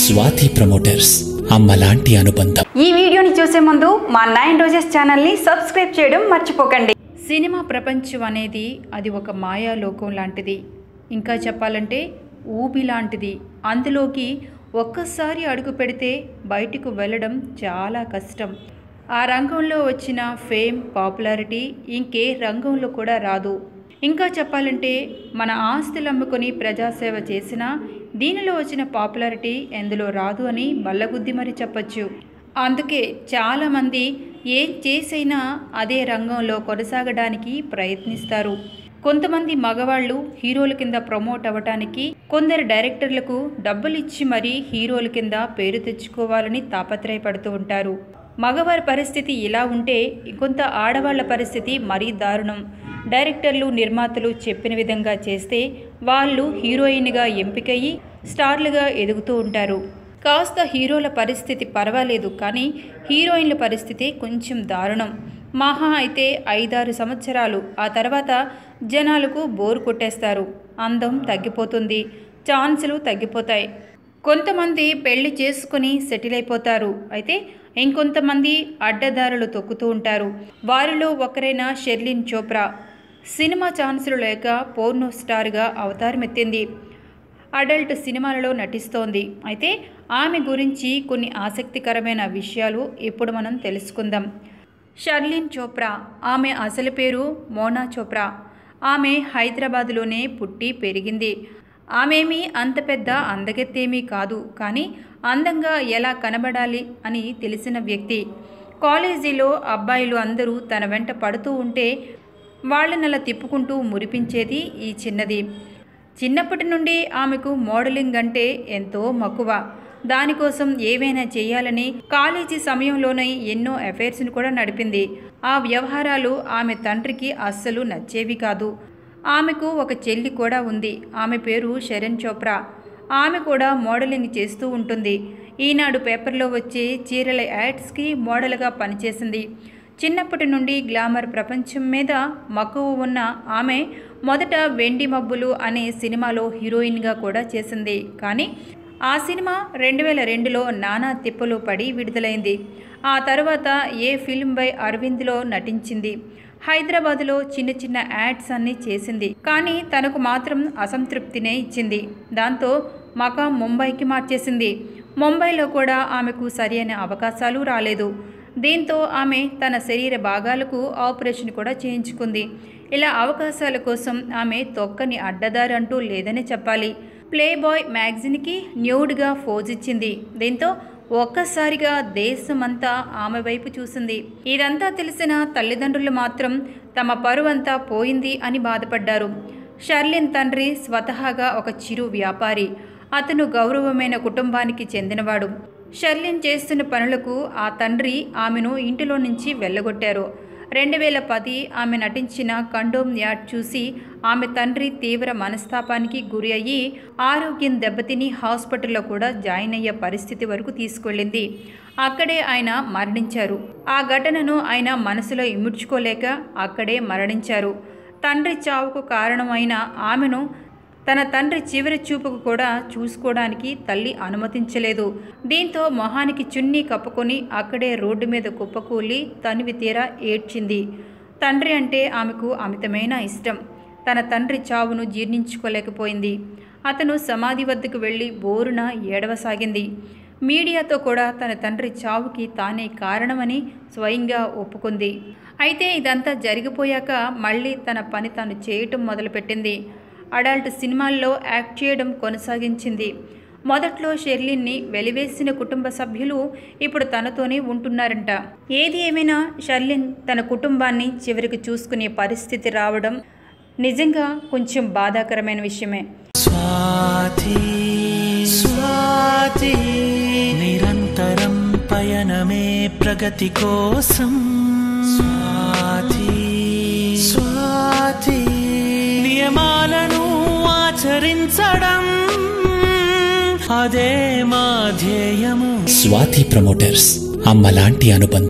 Swathi promoters అమ్మలాంటి అనుబంధం. ఈ వీడియోని చూసే ముందు మా నైన్ రోజెస్ ఛానల్ని సబ్స్క్రైబ్ చేయడం మర్చిపోకండి. సినిమా ప్రపంచం అనేది అది ఒక మాయా లోకం లాంటిది. ఇంకా చెప్పాలంటే ఊబి లాంటిది. అందులోకి ఒక్కసారి అడుగు పెడితే బయటకు వెళ్ళడం చాలా కష్టం. ఆ రంగంలో వచ్చిన ఫేమ్ పాపులారిటీ ఇంకే రంగంలో కూడా రాదు. ఇంకా చెప్పాలంటే మన ఆస్తులు అమ్ముకొని ప్రజాసేవ చేసినా దీనిలో వచ్చిన పాపులారిటీ ఎందులో రాదు అని బల్లగుద్ది మరి చెప్పచ్చు. అందుకే చాలామంది ఏం చేసైనా అదే రంగంలో కొనసాగడానికి ప్రయత్నిస్తారు. కొంతమంది మగవాళ్ళు హీరోల కింద ప్రమోట్ అవ్వటానికి కొందరు డైరెక్టర్లకు డబ్బులు ఇచ్చి మరీ హీరోల కింద పేరు తెచ్చుకోవాలని తాపత్రయపడుతూ ఉంటారు. మగవారి పరిస్థితి ఇలా ఉంటే కొంత ఆడవాళ్ళ పరిస్థితి మరీ దారుణం. డైరెక్టర్లు నిర్మాతలు చెప్పిన విధంగా చేస్తే వాళ్ళు హీరోయిన్గా ఎంపికయ్యి స్టార్లుగా ఎదుగుతూ ఉంటారు. కాస్త హీరోల పరిస్థితి పర్వాలేదు కానీ హీరోయిన్ల పరిస్థితి కొంచెం దారుణం. మహా అయితే ఐదారు సంవత్సరాలు. ఆ తర్వాత జనాలకు బోరు కొట్టేస్తారు. అందం తగ్గిపోతుంది. ఛాన్సులు తగ్గిపోతాయి. కొంతమంది పెళ్ళి చేసుకుని సెటిల్ అయిపోతారు. అయితే ఇంకొంతమంది అడ్డదారులు తొక్కుతూ ఉంటారు. వారిలో ఒకరైన షెర్లిన్ చోప్రా. సినిమా ఛాన్సులు లేక పోర్నో స్టార్గా అవతారమెత్తింది. అడల్ట్ సినిమాలలో నటిస్తోంది. అయితే ఆమె గురించి కొన్ని ఆసక్తికరమైన విషయాలు ఇప్పుడు మనం తెలుసుకుందాం. షర్లిన్ చోప్రా ఆమె అసలు పేరు మోనా చోప్రా. ఆమె హైదరాబాదులోనే పుట్టి పెరిగింది. ఆమెమీ అంత పెద్ద అందగత్తేమీ కాదు. కానీ అందంగా ఎలా కనబడాలి అని తెలిసిన వ్యక్తి. కాలేజీలో అబ్బాయిలు అందరూ తన వెంట పడుతూ ఉంటే వాళ్ళనలా తిప్పుకుంటూ మురిపించేది ఈ చిన్నది. చిన్నప్పటి నుండి ఆమెకు మోడలింగ్ అంటే ఎంతో మక్కువ. దానికోసం ఏవైనా చేయాలని కాలేజీ సమయంలోనే ఎన్నో అఫైర్స్ను కూడా నడిపింది. ఆ వ్యవహారాలు ఆమె తండ్రికి అస్సలు నచ్చేవి కాదు. ఆమెకు ఒక చెల్లి కూడా ఉంది. ఆమె పేరు శరణ్ చోప్రా. ఆమె కూడా మోడలింగ్ చేస్తూ ఉంటుంది. ఈనాడు పేపర్లో వచ్చే చీరల యాడ్స్కి మోడల్గా పనిచేసింది. చిన్నప్పటి నుండి గ్లామర్ ప్రపంచం మీద మక్కువ ఉన్న ఆమె మొదట వెండి మబ్బులు అనే సినిమాలో హీరోయిన్గా కూడా చేసింది. కానీ ఆ సినిమా రెండు వేల రెండులో నానా తిప్పలు పడి విడుదలైంది. ఆ తర్వాత ఏ ఫిల్మ్ బై అరవింద్లో నటించింది. హైదరాబాదులో చిన్న చిన్న యాడ్స్ అన్ని చేసింది. కానీ తనకు మాత్రం అసంతృప్తినే ఇచ్చింది. దాంతో మకా ముంబైకి మార్చేసింది. ముంబైలో కూడా ఆమెకు సరైన అవకాశాలు రాలేదు. దీంతో ఆమె తన శరీర భాగాలకు ఆపరేషన్ కూడా చేయించుకుంది. ఇలా అవకాశాల కోసం ఆమె తొక్కని అడ్డదారి అంటూ లేదని చెప్పాలి. ప్లే బాయ్ మ్యాగజిన్కి న్యూడ్గా ఫోజ్ ఇచ్చింది. దీంతో ఒక్కసారిగా దేశమంతా ఆమె వైపు చూసింది. ఇదంతా తెలిసిన తల్లిదండ్రులు మాత్రం తమ పరువంతా పోయింది అని బాధపడ్డారు. షర్లిన్ తండ్రి స్వతహాగా ఒక చిరు వ్యాపారి. అతను గౌరవమైన కుటుంబానికి చెందినవాడు. షర్లిన్ చేస్తున్న పనులకు ఆ తండ్రి ఆమెను ఇంటిలో నుంచి వెళ్ళగొట్టారు. రెండు వేల పది ఆమె నటించిన కండోమ్ యాడ్ చూసి ఆమె తండ్రి తీవ్ర మనస్తాపానికి గురి అయ్యి ఆరోగ్యం దెబ్బతిని హాస్పిటల్లో కూడా జాయిన్ అయ్యే పరిస్థితి వరకు తీసుకెళ్ళింది. అక్కడే ఆయన మరణించారు. ఆ ఘటనను ఆయన మనసులో ఇముడ్చుకోలేక అక్కడే మరణించారు. తండ్రి చావుకు కారణమైన ఆమెను తన తండ్రి చివరి చూపుకు కూడా చూసుకోవడానికి తల్లి అనుమతించలేదు. దీంతో మొహానికి చున్నీ కప్పుకొని అక్కడే రోడ్డు మీద కుప్పకూలి తనివి తీరా ఏడ్చింది. తండ్రి అంటే ఆమెకు అమితమైన ఇష్టం. తన తండ్రి చావును జీర్ణించుకోలేకపోయింది. అతను సమాధి వద్దకు వెళ్ళి బోరున ఏడవసాగింది. మీడియాతో కూడా తన తండ్రి చావుకి తానే కారణమని స్వయంగా ఒప్పుకుంది. అయితే ఇదంతా జరిగిపోయాక మళ్ళీ తన పని తాను చేయటం మొదలుపెట్టింది. అడల్ట్ సినిమాల్లో యాక్ట్ చేయడం కొనసాగించింది. మొదట్లో షెర్లిన్ని వెలివేసిన కుటుంబ సభ్యులు ఇప్పుడు తనతోనే ఉంటున్నారంట. ఏది ఏమైనా షర్లిన్ తన కుటుంబాన్ని చివరికి చూసుకునే పరిస్థితి రావడం నిజంగా కొంచెం బాధాకరమైన విషయమే. స్వాతి స్వాతి నిరంతరం పయనమే ప్రగతి కోసం. ఆచరించడం అదే మా ధ్యేయము. స్వాతి ప్రమోటర్స్ అమ్మలాంటి అనుబంధం